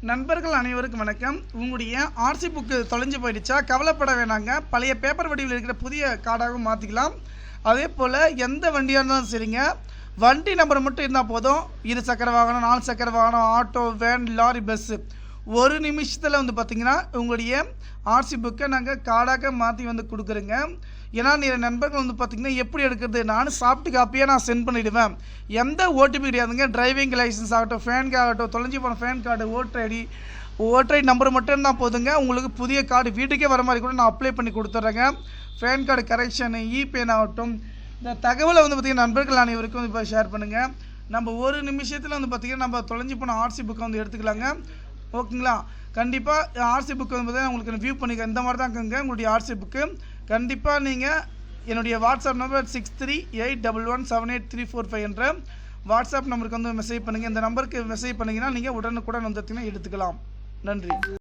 நண்பர்கள் அனைவருக்கும் வணக்கம். உங்களுடைய ஆர்சி புக்கு தொலைஞ்சு போயிடுச்சா? கவலைப்பட வேணாங்க. பழைய பேப்பர் வடிவில் இருக்கிற புதிய கார்டாகவும் மாற்றிக்கலாம் அதே போல் எந்த வண்டியாக இருந்தாலும் சரிங்க. வண்டி நம்பர் மட்டும் இருந்தால் போதும். இரு சக்கர வாகனம் நாலு சக்கர வாகனம் ஆட்டோ வேன் லாரி பஸ்ஸு ஒரு நிமிஷத்தில் வந்து பார்த்திங்கன்னா உங்களுடைய ஆர்சி புக்கை நாங்கள் கார்டாக மாற்றி வந்து கொடுக்குறோங்க. ஏன்னா நிறைய நண்பர்கள் வந்து பார்த்திங்கன்னா எப்படி எடுக்கிறது? நானும் சாஃப்ட் காப்பியாக நான் சென்ட் பண்ணிவிடுவேன் எந்த ஓடிபி கிடையாதுங்க. டிரைவிங் லைசன்ஸ் ஆகட்டும் ஃபேன் கார்டு ஆகட்டும் தொலைஞ்சி போன PAN card voter ID voter ID number மட்டும் தான் போதுங்க. உங்களுக்கு புதிய கார்டு வீட்டுக்கே வர மாதிரி கூட நான் அப்ளை பண்ணி கொடுத்துட்றேங்க. PAN card correction e PAN ஆகட்டும். இந்த தகவலை வந்து பார்த்திங்கன்னா நண்பர்கள் அனைவருக்கும் இப்போ ஷேர் பண்ணுங்கள் நம்ம ஒரு நிமிஷத்தில் வந்து பார்த்திங்கன்னா நம்ம தொலைஞ்சி போன ஆர்சி புக்கை வந்து எடுத்துக்கலாங்க. ஓகேங்களா? கண்டிப்பாக ஆர்சி புக் வந்து பார்த்தீங்கன்னா உங்களுக்கு வியூ பண்ணிக்க இந்த மாதிரி தான் இருக்குங்க உங்களுடைய ஆர்சி புக்கு கண்டிப்பாக நீங்கள் என்னுடைய WhatsApp number six three eight double one seven eight three four five என்ற வாட்ஸ்அப் நம்பருக்கு வந்து மெசேஜ் பண்ணுங்கள் இந்த நம்பருக்கு மெசேஜ் பண்ணிங்கன்னா நீங்கள் உடனுக்குடன் வந்து எடுத்துக்கலாம். நன்றி.